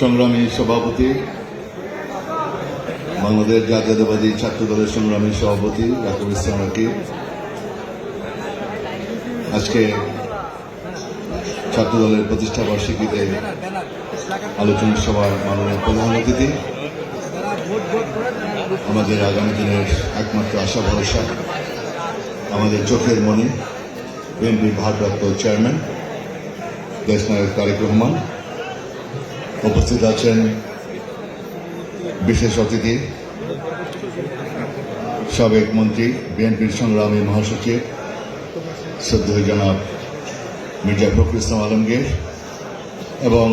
সংগ্রামী সভাপতি, বাংলাদেশ জাতীয়তাবাদী ছাত্র দলের সংগ্রামী সভাপতি রাকিব ইসলাম আজকে ছাত্র দলের প্রতিষ্ঠা বার্ষিকীতে আলোচনা সভার মাননীয় প্রধান অতিথি। আমাদের আগামী দিনের একমাত্র আশা ভরসা, আমাদের চোখের মনি, বিএনপির ভারপ্রাপ্ত চেয়ারম্যান। দেশনায়ক তারেক রহমান উপস্থিত আছেন বিশেষ অতিথি সাবেক মন্ত্রী বিএনপির সংগ্রামী মহাসচিব শ্রদ্ধেয় জনাব মির্জা ফখরুল ইসলাম আলমগীর এবং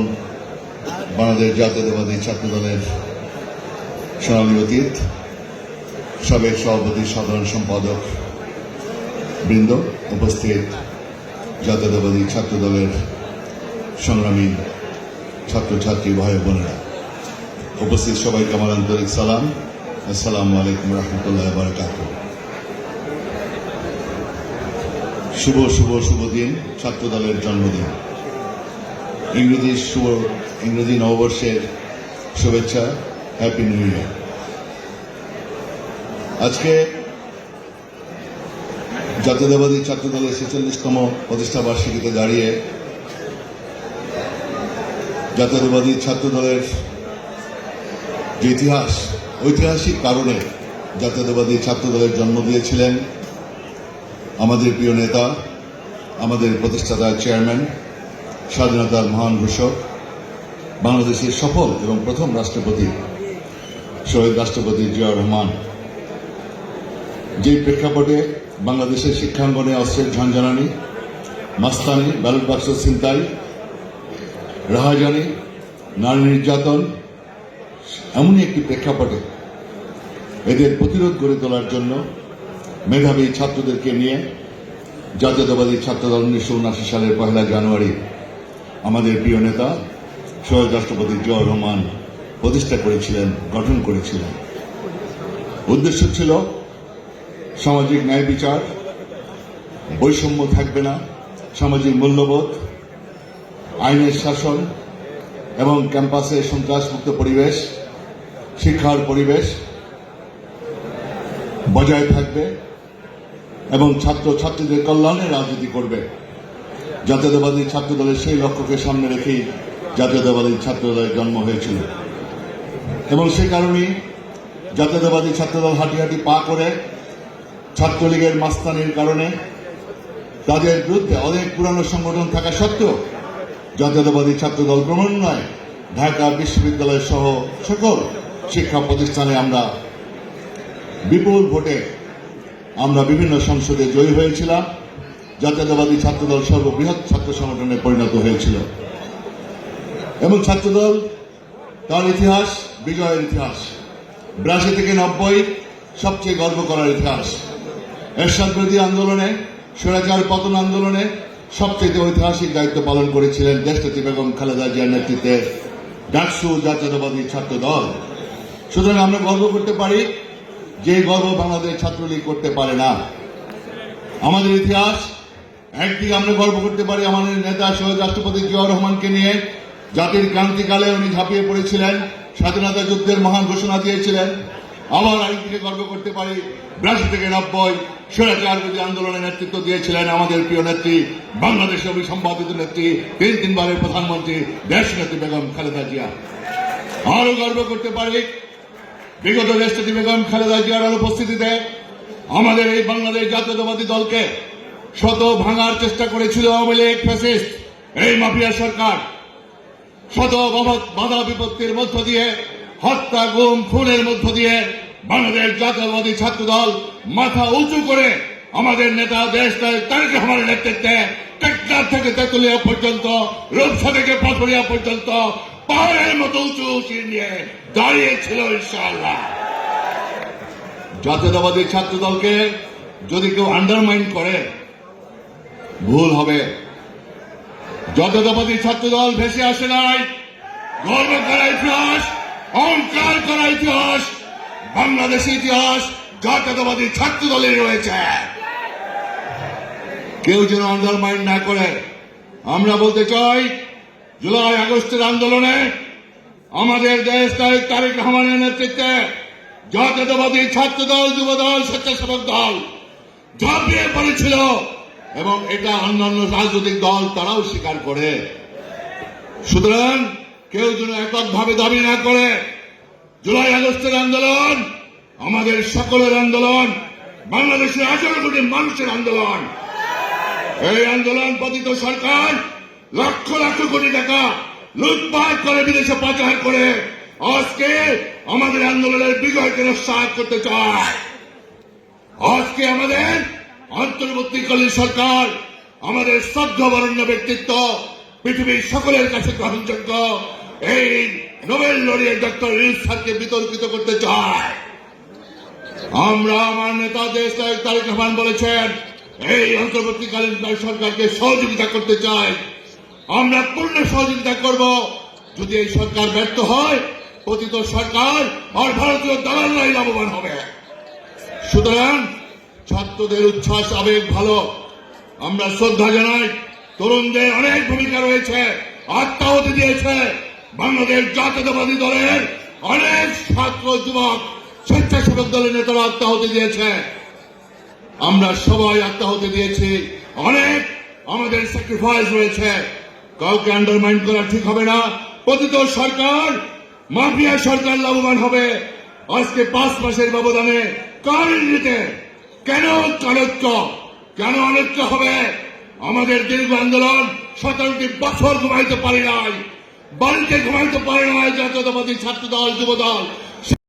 বাংলাদেশ জাতীয়তাবাদী ছাত্র দলের সোনালী অতীত, সাবেক সভাপতি, সাধারণ সম্পাদক বৃন্দ, উপস্থিত জাতীয়তাবাদী ছাত্র দলের সংগ্রামী ছাত্রছাত্রী ভাই বোনেরা, উপস্থিত সবাইকে আমার আন্তরিক সালাম। আসসালামু আলাইকুম রহমতুল্লাহ বারকাত শুভ শুভ শুভ দিন ছাত্র দলের জন্মদিন। ইংরেজি শুভ, ইংরেজি নববর্ষের শুভেচ্ছা হ্যাপি নিউ ইয়ার আজকে জাতীয়তাবাদী ছাত্র দলের ছেচল্লিশতম প্রতিষ্ঠা বার্ষিকীতে দাঁড়িয়ে জাতীয়তাবাদী ছাত্র দলের যে ইতিহাস, ঐতিহাসিক কারণে জাতীয়তাবাদী ছাত্র দলের জন্ম দিয়েছিলেন আমাদের প্রিয় নেতা, আমাদের প্রতিষ্ঠাতা চেয়ারম্যান, স্বাধীনতার মহান ঘোষক, বাংলাদেশের সফল এবং প্রথম রাষ্ট্রপতি শহীদ রাষ্ট্রপতি জিয়াউর রহমান। যে প্রেক্ষাপটে বাংলাদেশের শিক্ষাঙ্গনে অস্ত্রের ঝঞ্ঝানানি মাস্তানি, ব্যালট বাক্স ছিনতাই রাহাজানি নারী নির্যাতন এমনই একটি প্রেক্ষাপটে এদের প্রতিরোধ গড়ে তোলার জন্য মেধাবী ছাত্রদেরকে নিয়ে জাতীয়তাবাদী ছাত্রদল উনিশশো উনআশি সালের পহেলা জানুয়ারি আমাদের প্রিয় নেতা শহীদ রাষ্ট্রপতি জিয়াউর রহমান প্রতিষ্ঠা করেছিলেন, গঠন করেছিলেন। উদ্দেশ্য ছিল সামাজিক ন্যায় বিচার, বৈষম্য থাকবে না, সামাজিক মূল্যবোধ আইনের শাসন এবং ক্যাম্পাসে সন্ত্রাসমুক্ত পরিবেশ, শিক্ষার পরিবেশ বজায় থাকবে এবং ছাত্র ছাত্রীদের কল্যাণে রাজনীতি করবে। জাতীয়তাবাদী ছাত্র দলের সেই লক্ষ্যকে সামনে রেখেই জাতীয়তাবাদী ছাত্র দলের জন্ম হয়েছিল। এবং সেই কারণেই জাতীয়তাবাদী ছাত্রদল হাঁটি হাঁটি পা করে ছাত্রলীগের মাস্তানির কারণে তাদের বিরুদ্ধে অনেক পুরানো সংগঠন থাকা সত্ত্বেও জাতীয়তাবাদী ছাত্রদল ক্রমান্বয়ে ঢাকা বিশ্ববিদ্যালয় সহ সকল শিক্ষা প্রতিষ্ঠানে আমরা বিপুল ভোটে আমরা বিভিন্ন সংসদে জয়ী হয়েছিলাম। জাতীয়তাবাদী ছাত্রদল সর্ববৃহৎ ছাত্র সংগঠনে পরিণত হয়েছিল। এবং ছাত্রদল তার ইতিহাস, বিজয়ের ইতিহাস, বিরাশি থেকে নব্বই সবচেয়ে গর্ব করার ইতিহাস। এরশাদ বিরোধী আন্দোলনে, স্বৈরাচার পতন আন্দোলনে সবচেয়ে ঐতিহাসিক দায়িত্ব পালন করেছিলেন দেশনেত্রী বেগম খালেদা জিয়ার নেতৃত্বে ডাকসু জাতীয়তাবাদী ছাত্র দল সুতরাং আমরা গর্ব করতে পারি যে গর্ব বাংলাদেশ ছাত্রলীগ করতে পারে না। আমাদের ইতিহাস, একদিকে আমরা গর্ব করতে পারি আমাদের নেতা শহীদ রাষ্ট্রপতি জিয়াউর রহমানকে নিয়ে, জাতির ক্রান্তিকালে উনি ঝাঁপিয়ে পড়েছিলেন, স্বাধীনতা যুদ্ধের মহান ঘোষণা দিয়েছিলেন। আবার আরেকদিকে গর্ব করতে পারি বিরাশি থেকে নব্বই স্বৈরাচার আন্দোলনে নেতৃত্ব দিয়েছিলেন আমাদের প্রিয় নেত্রী বাংলাদেশের অভিসম্পাদিত নেত্রী, তিন তিনবারের প্রধানমন্ত্রী দেশ নেত্রী বেগম খালেদা জিয়া। আরও গর্ব করতে পারি, বিগত দেশটি বেগম খালেদা জিয়ার উপস্থিতিতে আমাদের এই বাংলাদেশ জাতীয়তাবাদী দলকে শত ভাঙার চেষ্টা করেছিল আওয়ামী লীগ ফ্যাসিস্ট, এই মাফিয়া সরকার। শত বাধা বিপত্তির মধ্য দিয়ে, হত্যা, গুম, খুনের মধ্য দিয়ে বাংলাদেশ জাতীয়তাবাদী ছাত্র দল মাথা উঁচু করে আমাদের নেতা দেশ তারেক রহমানের নেতৃত্বে টেকনাফ থেকে তেতুলিয়া পর্যন্ত, রূপসা থেকে পাথরিয়া পর্যন্ত, পাহাড়ের মতো উঁচু উঁচু নিয়ে দাঁড়িয়েছিল ইনশাআল্লাহ। জাতীয়তাবাদী ছাত্র দলকে যদি কেউ আন্ডারমাইন করে, ভুল হবে। জাতীয়তাবাদী ছাত্র দল ভেসে আসে নাই। গর্ব করা ইতিহাস, অহংকার করা ইতিহাস বাংলাদেশের ইতিহাস জাতীয়তাবাদী ছাত্র দলে রয়েছে। কেউ যেন আন্ডারমাইন না করে। আমরা বলতে চাই, জুলাই আগস্টের আন্দোলনে আমাদের দেশ তারিক তারেক রহমানের নেতৃত্বে জাতীয়তাবাদী ছাত্র দল যুব দল স্বেচ্ছাসেবক দল ঝাঁপিয়ে পড়েছিল এবং এটা অন্যান্য রাজনৈতিক দল তারাও স্বীকার করে। সুতরাং কেউ যেন এককভাবে দাবি না করে, জুলাই আগস্টের আন্দোলন আমাদের সকলের আন্দোলন বাংলাদেশের আঠারো কোটি মানুষের আন্দোলন। এই আন্দোলন পতিত সরকার লক্ষ লক্ষ কোটি টাকা লুটপাট করে বিদেশে পাচার করে আজকে আমাদের আন্দোলনের বিজয়কে নস্বাত করতে চায়। আজকে আমাদের অন্তর্বর্তীকালীন সরকার আমাদের শ্রদ্ধাবরণ্য ব্যক্তিত্ব, পৃথিবীর সকলের কাছে গ্রহণযোগ্য এই নোবেল লড়িয়ে ডক্টর ইউনুস স্যারকে বিতর্কিত করতে চায়। আমরা আমার নেতা দেশ তারেক রহমান বলেছেন, এই অন্তর্বর্তীকালীন সরকারকে সহযোগিতা করতে চাই। আমরা পূর্ণ সহযোগিতা করব। যদি এই সরকার ব্যর্থ হয় পতিত সরকার আর ভারতীয় দালালরাই লাভবান হবে। সুতরাং ছাত্রদের উচ্ছ্বাস, আবেগ, ভালো। আমরা শ্রদ্ধা জানাই। তরুণদের অনেক ভূমিকা রয়েছে, আত্মাহতি দিয়েছে। বাংলাদেশ জাতীয়তাবাদী দলের অনেক ছাত্র যুবক স্বেচ্ছাসেবক দলের নেতারা আত্মাহতি দিয়েছে। আমরা সবাই আত্মাহতি দিয়েছি। অনেক আমাদের স্যাক্রিফাইস রয়েছে। কাউকে আন্ডারমাইন্ড করা ঠিক হবে না। পতিত সরকার, মাফিয়া সরকার লাভবান হবে। আজকে পাঁচ মাসের ব্যবধানে নিতে কেন চাণক্য কেন অনেকটা হবে? আমাদের দীর্ঘ আন্দোলন সতেরোটি বছর ঘুমাইতে পারি নাই। বাড়িতে ঘুমাইতে পারে নাই জাতীয়তাবাদী ছাত্র দল যুব দল